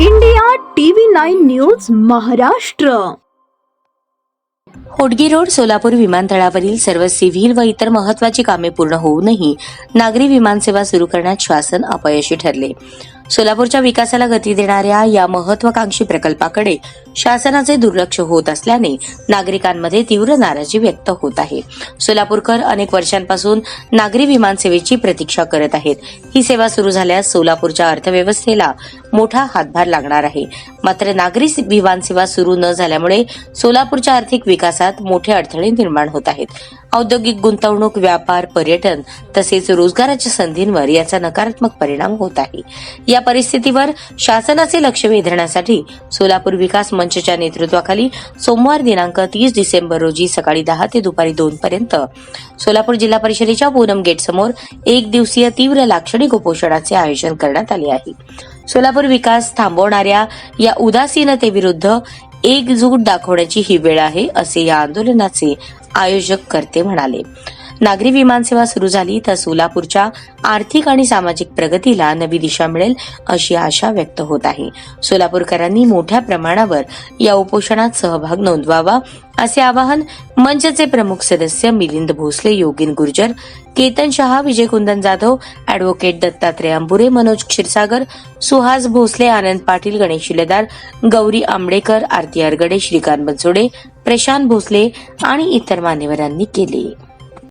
India TV nine news Maharashtra Hodgi road Solapur विमानतळावरील सर्व civil व इतर महत्वाची कामे पूर्ण होऊनही नागरी विमानसेवा सुरू करण्यात शासन अपयशी ठरले. सोलापूरच्या विकासाला गती देणाऱ्या या महत्वाकांक्षी प्रकल्पाकडे शासनाचे दुर्लक्ष होत असल्याने नागरिकांमध्ये तीव्र नाराजी व्यक्त होत आहे. सोलापूरकर अनेक वर्षांपासून नागरी विमानसेवेची प्रतीक्षा करत आहेत. ही सेवा सुरू झाल्यास सोलापूरच्या अर्थव्यवस्थेला मोठा हातभार लागणार आहे. मात्र नागरी विमानसेवा सुरू न झाल्यामुळे सोलापूरच्या आर्थिक विकासात मोठे अडथळे निर्माण होत आहेत. औद्योगिक गुंतवणूक व्यापार पर्यटन तसेच रोजगाराच्या संधींवर याचा नकारात्मक परिणाम होत आहे. या परिस्थितीवर शासनाचे लक्ष वेधण्यासाठी सोलापूर विकास मंचच्या नेतृत्वाखाली सोमवार दिनांक तीस डिसेंबर रोजी सकाळी दहा ते दुपारी दोन पर्यंत सोलापूर जिल्हा परिषदेच्या पूनम गेट समोर एक दिवसीय तीव्र लाक्षणिक उपोषणाचे आयोजन करण्यात आले आहे. सोलापूर विकास थांबवणाऱ्या या उदासीनतेविरुद्ध एकजूट दाखवण्याची ही वेळ आहे असे या आंदोलनाचे आयोजक करते म्हणाले. नागरी विमानसेवा सुरू झाली तर सोलापूरच्या आर्थिक आणि सामाजिक प्रगतीला नवी दिशा मिळेल अशी आशा व्यक्त होत आहे. सोलापूरकरांनी मोठ्या प्रमाणावर या उपोषणात सहभाग नोंदवावा असे आवाहन मंचचे प्रमुख सदस्य मिलिंद भोसले योगिन गुर्जर केतन शहा विजय कुंदन जाधव अॅडव्होकेट दत्तात्रय अंबुरे मनोज क्षीरसागर सुहास भोसले आनंद पाटील गणेश शिलेदार गौरी आंबडेकर आरती अरगडे श्रीकांत बनसोडे प्रशांत भोसले आणि इतर मान्यवरांनी केले.